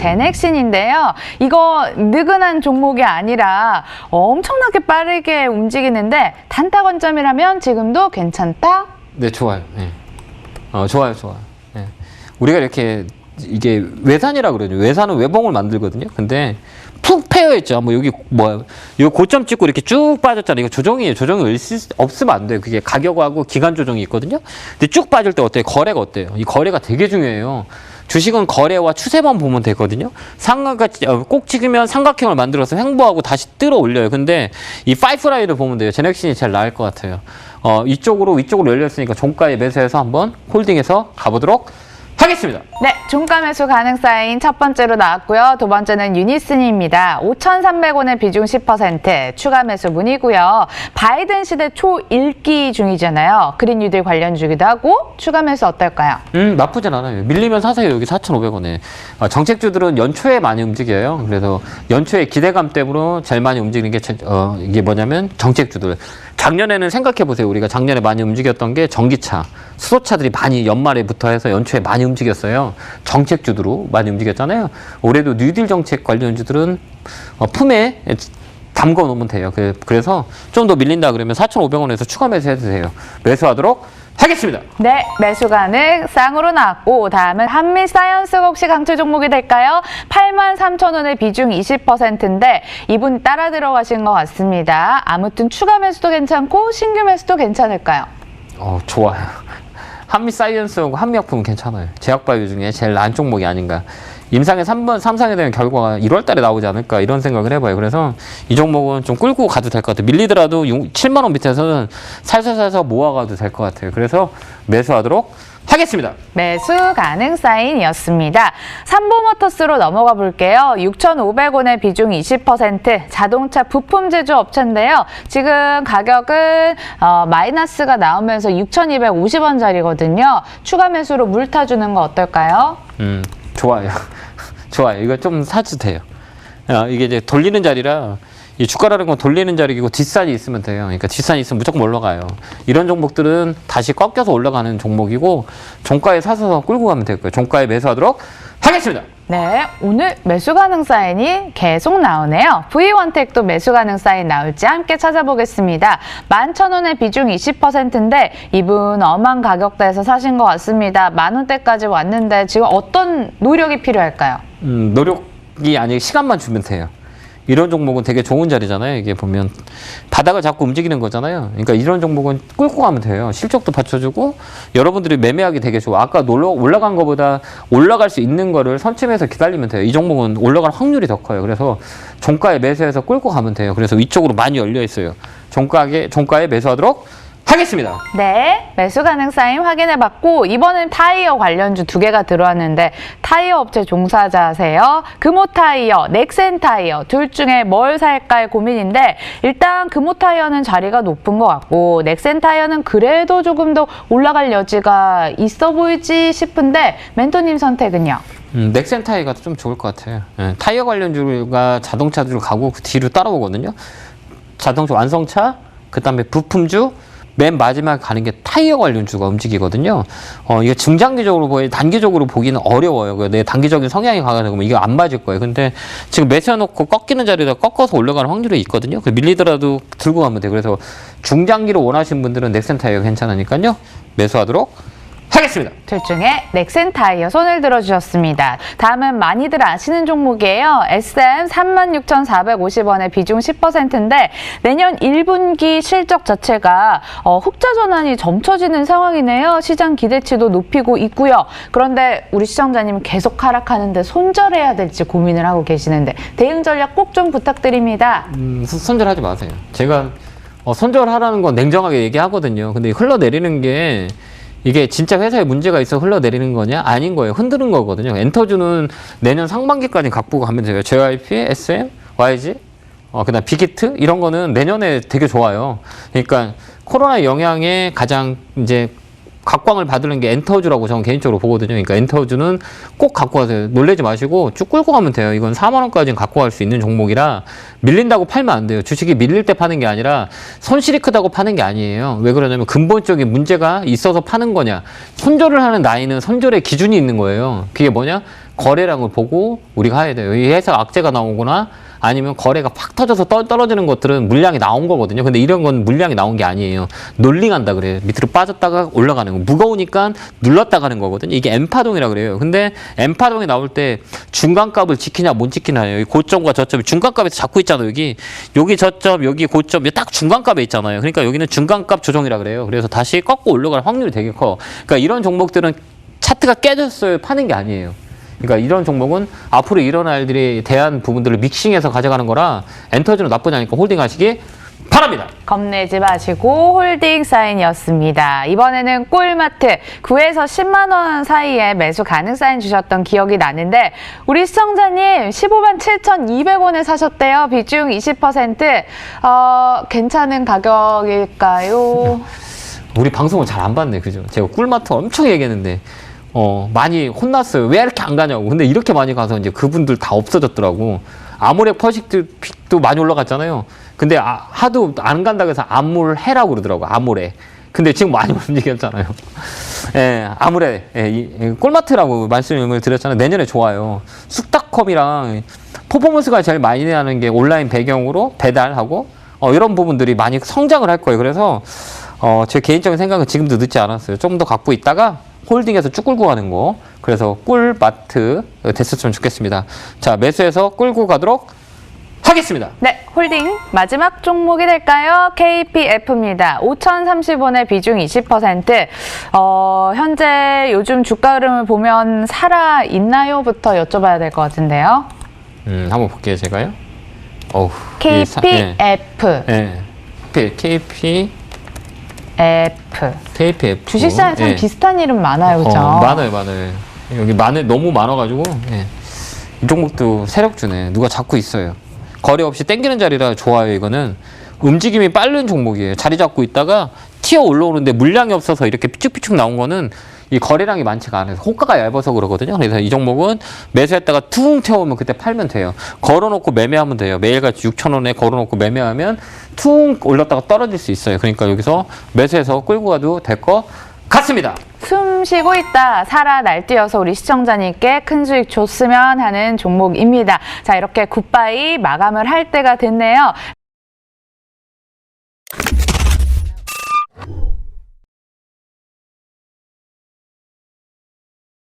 제넥신인데요. 이거 느긋한 종목이 아니라 엄청나게 빠르게 움직이는데 단타 관점이라면 지금도 괜찮다? 네, 좋아요. 네. 어, 좋아요, 좋아요. 네. 우리가 이렇게 이게 외산이라 그러죠. 외산은 외봉을 만들거든요. 근데 푹 패여 있죠. 뭐 여기 뭐요 고점 찍고 이렇게 쭉 빠졌잖아요. 이거 조정이에요. 조정이 없으면 안 돼요. 그게 가격하고 기간 조정이 있거든요. 근데 쭉 빠질 때 어때요? 거래가 어때요? 이 거래가 되게 중요해요. 주식은 거래와 추세만 보면 되거든요. 삼각 어, 꼭 찍으면 삼각형을 만들어서 횡보하고 다시 끌어 올려요. 근데 이 파이프 라인을 보면 돼요. 제넥신이 제일 나을 것 같아요. 어, 이쪽으로 이쪽으로 열렸으니까 종가에 매수해서 한번 홀딩해서 가보도록 하겠습니다. 네, 종가 매수 가능 사인 첫 번째로 나왔고요. 두 번째는 유니슨입니다. 5,300원의 비중 10% 추가 매수 문이고요. 바이든 시대 초읽기 중이잖아요. 그린 뉴딜 관련 주기도 하고 추가 매수 어떨까요? 음, 나쁘진 않아요. 밀리면 사세요. 여기 4,500원에. 어, 정책주들은 연초에 많이 움직여요. 그래서 연초에 기대감 때문에 제일 많이 움직이는 게, 제- 어, 이게 뭐냐면 정책주들. 작년에는 생각해 보세요. 우리가 작년에 많이 움직였던 게 전기차, 수소차들이 많이 연말에부터 해서 연초에 많이 움직였어요. 정책주들로 많이 움직였잖아요. 올해도 뉴딜 정책 관련주들은 어, 품에 담궈 놓으면 돼요. 그- 그래서 좀 더 밀린다 그러면 4,500원에서 추가 매수해도 돼요. 매수하도록 하겠습니다. 네, 매수 가능 쌍으로 나왔고 다음은 한미 사이언스 혹시 강추 종목이 될까요? 83,000원의 비중 20%인데 이분 따라 들어가신 것 같습니다. 아무튼 추가 매수도 괜찮고 신규 매수도 괜찮을까요? 어, 좋아요. 한미 사이언스하고 한미약품 은 괜찮아요. 제약바이오 중에 제일 나은 종목이 아닌가. 임상의 3번, 3상에 대한 결과가 1월 달에 나오지 않을까 이런 생각을 해봐요. 그래서 이 종목은 좀 끌고 가도 될 것 같아요. 밀리더라도 7만 원 밑에서는 살살살살 모아가도 될 것 같아요. 그래서 매수하도록 하겠습니다. 매수 가능 사인이었습니다. 삼보모터스로 넘어가 볼게요. 6,500원의 비중 20% 자동차 부품 제조 업체인데요. 지금 가격은 어, 마이너스가 나오면서 6,250원짜리거든요. 추가 매수로 물 타주는 거 어떨까요? 음, 좋아요. 좋아요. 이거 좀 사도 돼요. 아, 이게 이제 돌리는 자리라 이 주가라는 건 돌리는 자리이고 뒷산이 있으면 돼요. 그러니까 뒷산이 있으면 무조건 올라가요. 이런 종목들은 다시 꺾여서 올라가는 종목이고 종가에 사서 끌고 가면 될 거예요. 종가에 매수하도록 하겠습니다. 네, 오늘 매수 가능 사인이 계속 나오네요. V1텍도 매수 가능 사인 나올지 함께 찾아보겠습니다. 11,000원의 비중 20%인데 이분 엄한 가격대에서 사신 것 같습니다. 만 원대까지 왔는데 지금 어떤 노력이 필요할까요? 음, 노력이 아니고 시간만 주면 돼요. 이런 종목은 되게 좋은 자리잖아요. 이게 보면 바닥을 잡고 움직이는 거잖아요. 그러니까 이런 종목은 끌고 가면 돼요. 실적도 받쳐주고 여러분들이 매매하기 되게 좋아. 아까 놀러 올라간 것보다 올라갈 수 있는 거를 선침해서 기다리면 돼요. 이 종목은 올라갈 확률이 더 커요. 그래서 종가에 매수해서 끌고 가면 돼요. 그래서 위쪽으로 많이 열려 있어요. 종가에 종가에 매수하도록 하겠습니다. 네, 매수 가능 사인 확인해 봤고 이번엔 타이어 관련주 두 개가 들어왔는데 타이어 업체 종사자세요. 금호 타이어, 넥센 타이어 둘 중에 뭘 살까의 고민인데 일단 금호 타이어는 자리가 높은 것 같고 넥센 타이어는 그래도 조금 더 올라갈 여지가 있어 보이지 싶은데 멘토님 선택은요? 음, 넥센 타이어가 좀 좋을 것 같아요. 예, 타이어 관련주가 자동차들을 가고 그 뒤로 따라오거든요. 자동차 완성차, 그 다음에 부품주, 맨 마지막에 가는 게 타이어 관련주가 움직이거든요. 어, 이게 중장기적으로 보여, 단기적으로 보기는 어려워요. 그내 단기적인 성향이 강하다 그러면 이거 안 맞을 거예요. 근데 지금 매수해놓고 꺾이는 자리에다 꺾어서 올라가는 확률이 있거든요. 그 밀리더라도 들고 가면 돼요. 그래서 중장기로 원하시는 분들은 넥센 타이어 괜찮으니까요. 매수하도록 하겠습니다. 둘 중에 넥센 타이어 손을 들어주셨습니다. 다음은 많이들 아시는 종목이에요. SM 36,450원의 비중 10%인데 내년 1분기 실적 자체가 어, 흑자 전환이 점쳐지는 상황이네요. 시장 기대치도 높이고 있고요. 그런데 우리 시청자님 계속 하락하는데 손절해야 될지 고민을 하고 계시는데 대응 전략 꼭 좀 부탁드립니다. 음, 선- 손절하지 마세요. 제가 어, 손절하라는 건 냉정하게 얘기하거든요. 근데 흘러내리는 게 이게 진짜 회사에 문제가 있어 흘러내리는 거냐? 아닌 거예요. 흔드는 거거든요. 엔터주는 내년 상반기까지 갖고 가면 돼요. JYP, SM, YG, 어, 그 다음 빅히트 이런 거는 내년에 되게 좋아요. 그러니까 코로나 영향에 가장 이제 각광을 받는 게 엔터주라고 저는 개인적으로 보거든요. 그러니까 엔터주는 꼭 갖고 가세요. 놀래지 마시고 쭉 끌고 가면 돼요. 이건 4만 원까지는 갖고 갈 수 있는 종목이라 밀린다고 팔면 안 돼요. 주식이 밀릴 때 파는 게 아니라 손실이 크다고 파는 게 아니에요. 왜 그러냐면 근본적인 문제가 있어서 파는 거냐. 손절을 하는 나이는 손절의 기준이 있는 거예요. 그게 뭐냐? 거래량을 보고 우리가 해야 돼요. 이 회사 악재가 나오거나 아니면 거래가 팍 터져서 떠, 떨어지는 것들은 물량이 나온 거거든요. 근데 이런 건 물량이 나온 게 아니에요. 놀링한다 그래요. 밑으로 빠졌다가 올라가는 거. 무거우니까 눌렀다 가는 거거든요. 이게 M파동이라 그래요. 근데 M파동이 나올 때 중간값을 지키냐 못 지키냐예요. 이 고점과 저점이 중간값에서 잡고 있잖아요. 여기 여기 저점, 여기 고점, 딱 중간값에 있잖아요. 그러니까 여기는 중간값 조정이라 그래요. 그래서 다시 꺾고 올라갈 확률이 되게 커. 그러니까 이런 종목들은 차트가 깨졌어요. 파는 게 아니에요. 그러니까 이런 종목은 앞으로 일어날 일들에 대한 부분들을 믹싱해서 가져가는 거라 엔터지는 나쁘지 않으니까 홀딩 하시기 바랍니다. 겁내지 마시고 홀딩 사인이었습니다. 이번에는 꿀마트 9에서 10만 원 사이에 매수 가능 사인 주셨던 기억이 나는데 우리 시청자님 15만 7,200원에 사셨대요. 비중 20%. 어, 괜찮은 가격일까요? 우리 방송을 잘 안 봤네, 그죠? 제가 꿀마트 엄청 얘기했는데, 어, 많이 혼났어요. 왜 이렇게 안 가냐고. 근데 이렇게 많이 가서 이제 그분들 다 없어졌더라고. 아모레 퍼식도 많이 올라갔잖아요. 근데 아, 하도 안 간다 그래서 암몰해라고 그러더라고, 아모레. 근데 지금 많이 움직였잖아요. 예, 아무래, 예, 꿀마트라고 말씀을 드렸잖아요. 내년에 좋아요. 쑥닷컴이랑 퍼포먼스가 제일 많이 나는 게 온라인 배경으로 배달하고, 어, 이런 부분들이 많이 성장을 할 거예요. 그래서, 어, 제 개인적인 생각은 지금도 늦지 않았어요. 좀 더 갖고 있다가 홀딩해서 쭉 끌고 가는 거. 그래서 꿀 마트 됐었으면 좋겠습니다. 자, 매수해서 끌고 가도록 하겠습니다. 네, 홀딩 마지막 종목이 될까요? KPF입니다. 5,030원의 비중 20%. 어, 현재 요즘 주가 흐름을 보면 살아 있나요?부터 여쭤봐야 될 것 같은데요. 음, 한번 볼게요, 제가요. 어우. 이 사- 예. KPF, 예. K- KP, F. KPF. 주식시장에 참 예. 비슷한 이름 많아요, 그죠? 어, 많아요, 많아요. 여기 많아 너무 많아가지고 예. 이 종목도 세력 주네. 누가 잡고 있어요. 거래 없이 땡기는 자리라 좋아요. 이거는 움직임이 빠른 종목이에요. 자리 잡고 있다가 튀어 올라오는데 물량이 없어서 이렇게 삐쭉삐쭉 나온 거는 이 거래량이 많지가 않아요. 호가가 얇아서 그러거든요. 그래서 이 종목은 매수했다가 퉁 태우면 그때 팔면 돼요. 걸어놓고 매매하면 돼요. 매일같이 6천 원에 걸어놓고 매매하면 퉁 올랐다가 떨어질 수 있어요. 그러니까 여기서 매수해서 끌고 가도 될 것 같습니다. 숨 쉬고 있다 살아 날뛰어서 우리 시청자님께 큰 수익 줬으면 하는 종목입니다. 자 이렇게 굿바이 마감을 할 때가 됐네요.